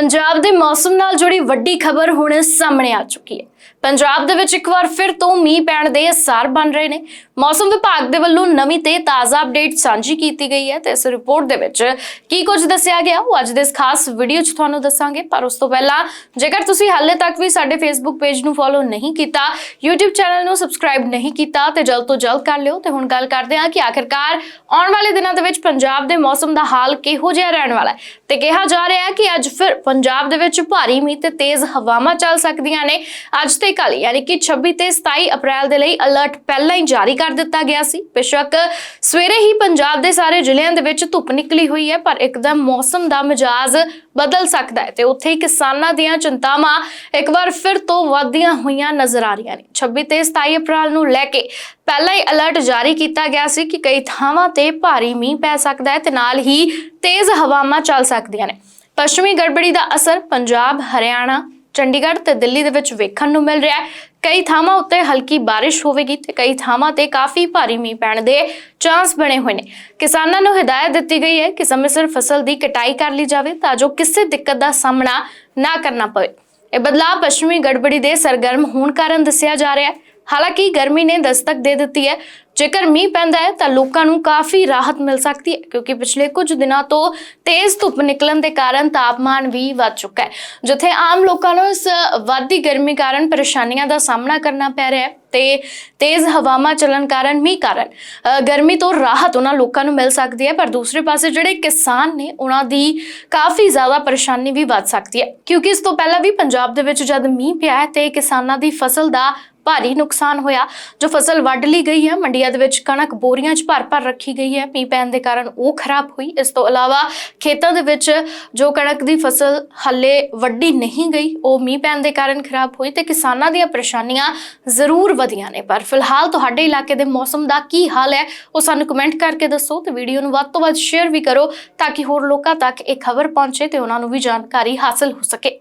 ਪੰਜਾਬ ਦੇ ਮੌਸਮ ਨਾਲ ਜੁੜੀ ਵੱਡੀ ਖਬਰ ਹੁਣ ਸਾਹਮਣੇ ਆ ਚੁੱਕੀ ਹੈ। ਪੰਜਾਬ ਦੇ ਵਿੱਚ ਇੱਕ ਵਾਰ ਫਿਰ ਤੋਂ ਮੀਂਹ ਪੈਣ ਦੇ ਅਸਾਰ ਬਣ ਰਹੇ ਨੇ। ਮੌਸਮ ਵਿਭਾਗ ਦੇ ਵੱਲੋਂ ਨਵੀਂ ਤੇ ਤਾਜ਼ਾ ਅਪਡੇਟ ਸਾਂਝੀ ਕੀਤੀ ਗਈ ਹੈ ਤੇ ਇਸ ਰਿਪੋਰਟ ਦੇ ਵਿੱਚ ਕੀ ਕੁਝ ਦੱਸਿਆ ਗਿਆ ਉਹ ਅੱਜ ਦੇ ਇਸ ਖਾਸ ਵੀਡੀਓ 'ਚ ਤੁਹਾਨੂੰ ਦੱਸਾਂਗੇ। ਪਰ ਉਸ ਤੋਂ ਪਹਿਲਾਂ ਜੇਕਰ ਤੁਸੀਂ ਹਾਲੇ ਤੱਕ ਵੀ ਸਾਡੇ ਫੇਸਬੁੱਕ ਪੇਜ ਨੂੰ ਫੋਲੋ ਨਹੀਂ ਕੀਤਾ, YouTube ਚੈਨਲ ਨੂੰ ਸਬਸਕ੍ਰਾਈਬ ਨਹੀਂ ਕੀਤਾ ਤੇ ਜਲਦ ਤੋਂ ਜਲਦ ਕਰ ਲਿਓ। ਤੇ ਹੁਣ ਗੱਲ ਕਰਦੇ ਹਾਂ ਕਿ ਆਖਿਰਕਾਰ ਆਉਣ ਵਾਲੇ ਦਿਨਾਂ ਦੇ ਵਿੱਚ ਪੰਜਾਬ ਦੇ ਮੌਸਮ ਦਾ ਹਾਲ ਕਿਹੋ ਜਿਹਾ ਰਹਿਣ ਵਾਲਾ ਹੈ। ਤੇ ਕਿਹਾ ਜਾ ਰਿਹਾ ਹੈ ਕਿ ਅੱਜ ਫਿਰ ਪੰਜਾਬ ਦੇ ਵਿੱਚ ਭਾਰੀ ਮੀਂਹ ਤੇ ਤੇਜ਼ ਹਵਾਵਾਂ ਚੱਲ ਸਕਦੀਆਂ ਨੇ। ਅੱਜ ਤੇ ਕੱਲ ਯਾਨੀ ਕਿ 26 ਤੇ 27 ਅਪ੍ਰੈਲ ਦੇ ਲਈ ਅਲਰਟ ਪਹਿਲਾਂ ਹੀ ਜਾਰੀ ਕਰ ਦਿੱਤਾ ਗਿਆ ਸੀ। ਬੇਸ਼ੱਕ ਸਵੇਰੇ ਹੀ ਪੰਜਾਬ ਦੇ ਸਾਰੇ ਜ਼ਿਲ੍ਹਿਆਂ ਦੇ ਵਿੱਚ ਧੁੱਪ ਨਿਕਲੀ ਹੋਈ ਹੈ, ਪਰ ਇੱਕਦਮ ਮੌਸਮ ਦਾ ਮਿਜਾਜ਼ ਬਦਲ ਸਕਦਾ ਹੈ ਤੇ ਉੱਥੇ ਕਿਸਾਨਾਂ ਦੀਆਂ ਚਿੰਤਾਵਾਂ ਇੱਕ ਵਾਰ ਫਿਰ ਤੋਂ ਵਧਦੀਆਂ ਹੋਈਆਂ ਨਜ਼ਰ ਆ ਰਹੀਆਂ ਨੇ। 26 ਤੇ 27 ਅਪ੍ਰੈਲ ਨੂੰ ਲੈ ਕੇ ਪਹਿਲਾਂ ਹੀ ਅਲਰਟ ਜਾਰੀ ਕੀਤਾ ਗਿਆ ਸੀ ਕਿ ਕਈ ਥਾਵਾਂ ਤੇ ਭਾਰੀ ਮੀਂਹ ਪੈ ਸਕਦਾ ਹੈ ਤੇ ਨਾਲ ਹੀ ਤੇਜ਼ ਹਵਾਵਾਂ ਚੱਲ ਸਕਦੀਆਂ ਨੇ। ਪੱਛਮੀ ਗੜਬੜੀ ਦਾ ਅਸਰ ਪੰਜਾਬ, ਹਰਿਆਣਾ ਚੰਡੀਗੜ੍ਹ ਤੇ ਦਿੱਲੀ ਦੇ ਵਿੱਚ ਵੇਖਣ ਨੂੰ ਮਿਲ ਰਿਹਾ ਹੈ। ਕਈ ਥਾਵਾਂ ਉੱਤੇ ਹਲਕੀ ਬਾਰਿਸ਼ ਹੋਵੇਗੀ ਤੇ ਕਈ ਥਾਵਾਂ ਤੇ ਕਾਫੀ ਭਾਰੀ ਮੀਂਹ ਪੈਣ ਦੇ ਚਾਂਸ ਬਣੇ ਹੋਏ ਨੇ। ਕਿਸਾਨਾਂ ਨੂੰ ਹਦਾਇਤ ਦਿੱਤੀ ਗਈ ਹੈ ਕਿ ਸਮੇਂ ਸਿਰ ਫਸਲ ਦੀ ਕਟਾਈ ਕਰ ਲਈ ਜਾਵੇ ਤਾਂ ਜੋ ਕਿਸੇ ਦਿੱਕਤ ਦਾ ਸਾਹਮਣਾ ਨਾ ਕਰਨਾ ਪਵੇ। ਇਹ ਬਦਲਾਅ ਪੱਛਮੀ ਗੜਬੜੀ ਦੇ ਸਰਗਰਮ ਹੋਣ ਕਾਰਨ ਦੱਸਿਆ ਜਾ ਰਿਹਾ ਹੈ। ਹਾਲਾਂਕਿ ਗਰਮੀ ਨੇ ਦਸਤਕ ਦੇ ਦਿੱਤੀ ਹੈ। ਜੇਕਰ ਮੀਂਹ ਪੈਂਦਾ ਹੈ ਤਾਂ ਲੋਕਾਂ ਨੂੰ ਕਾਫੀ ਰਾਹਤ ਮਿਲ ਸਕਦੀ ਹੈ, ਕਿਉਂਕਿ ਪਿਛਲੇ ਕੁਝ ਦਿਨਾਂ ਤੋਂ ਤੇਜ਼ ਧੁੱਪ ਨਿਕਲਣ ਦੇ ਕਾਰਨ ਤਾਪਮਾਨ ਵੀ ਵੱਧ ਚੁੱਕਾ ਹੈ। ਜਿੱਥੇ ਆਮ ਲੋਕਾਂ ਨੂੰ ਇਸ ਵੱਧਦੀ ਗਰਮੀ ਕਾਰਨ ਪਰੇਸ਼ਾਨੀਆਂ ਦਾ ਸਾਹਮਣਾ ਕਰਨਾ ਪੈ ਰਿਹਾ ਹੈ ਤੇ ਤੇਜ਼ ਹਵਾਵਾਂ ਚੱਲਣ ਕਾਰਨ ਮੀਂਹ ਕਾਰਨ ਗਰਮੀ ਤੋਂ ਰਾਹਤ ਉਹਨਾਂ ਲੋਕਾਂ ਨੂੰ ਮਿਲ ਸਕਦੀ ਹੈ, ਪਰ ਦੂਸਰੇ ਪਾਸੇ ਜਿਹੜੇ ਕਿਸਾਨ ਨੇ, ਉਹਨਾਂ ਦੀ ਕਾਫੀ ਜ਼ਿਆਦਾ ਪਰੇਸ਼ਾਨੀ ਵੀ ਵੱਧ ਸਕਦੀ ਹੈ। ਕਿਉਂਕਿ ਇਸ ਤੋਂ ਪਹਿਲਾਂ ਵੀ ਪੰਜਾਬ ਦੇ ਵਿੱਚ ਜਦ ਮੀਂਹ ਪਿਆ ਹੈ ਤੇ ਕਿਸਾਨਾਂ ਦੀ ਫਸਲ ਦਾ ਭਾਰੀ ਨੁਕਸਾਨ ਹੋਇਆ, ਜੋ ਫਸਲ ਵੱਢ ਲਈ ਗਈ ਹੈ, ਮੰਡੀਆਂ ਦੇ ਵਿੱਚ ਕਣਕ ਬੋਰੀਆਂ 'ਚ ਭਰ-ਭਰ ਰੱਖੀ ਗਈ ਹੈ। ਮੀਂਹ ਪੈਣ ਦੇ ਕਾਰਨ ਉਹ ਖਰਾਬ ਹੋਈ। ਇਸ ਤੋਂ ਇਲਾਵਾ ਖੇਤਾਂ ਦੇ ਵਿੱਚ ਜੋ ਕਣਕ ਦੀ ਫਸਲ ਹੱਲੇ ਵੱਢੀ ਨਹੀਂ ਗਈ, ਉਹ ਮੀਂਹ ਪੈਣ ਦੇ ਕਾਰਨ ਖਰਾਬ ਹੋਈ ਤੇ ਕਿਸਾਨਾਂ ਦੀਆਂ ਪਰੇਸ਼ਾਨੀਆਂ ਜ਼ਰੂਰ ਵਧੀਆਂ ਨੇ। ਪਰ ਫਿਲਹਾਲ ਤੁਹਾਡੇ ਇਲਾਕੇ ਦੇ ਮੌਸਮ ਦਾ ਕੀ ਹਾਲ ਹੈ, ਉਹ ਸਾਨੂੰ ਕਮੈਂਟ ਕਰਕੇ ਦੱਸੋ ਤੇ ਵੀਡੀਓ ਨੂੰ ਵੱਧ ਤੋਂ ਵੱਧ ਸ਼ੇਅਰ ਵੀ ਕਰੋ ਤਾਂ ਕਿ ਹੋਰ ਲੋਕਾਂ ਤੱਕ ਇਹ ਖਬਰ ਪਹੁੰਚੇ ਤੇ ਉਹਨਾਂ ਨੂੰ ਵੀ ਜਾਣਕਾਰੀ ਹਾਸਲ ਹੋ ਸਕੇ।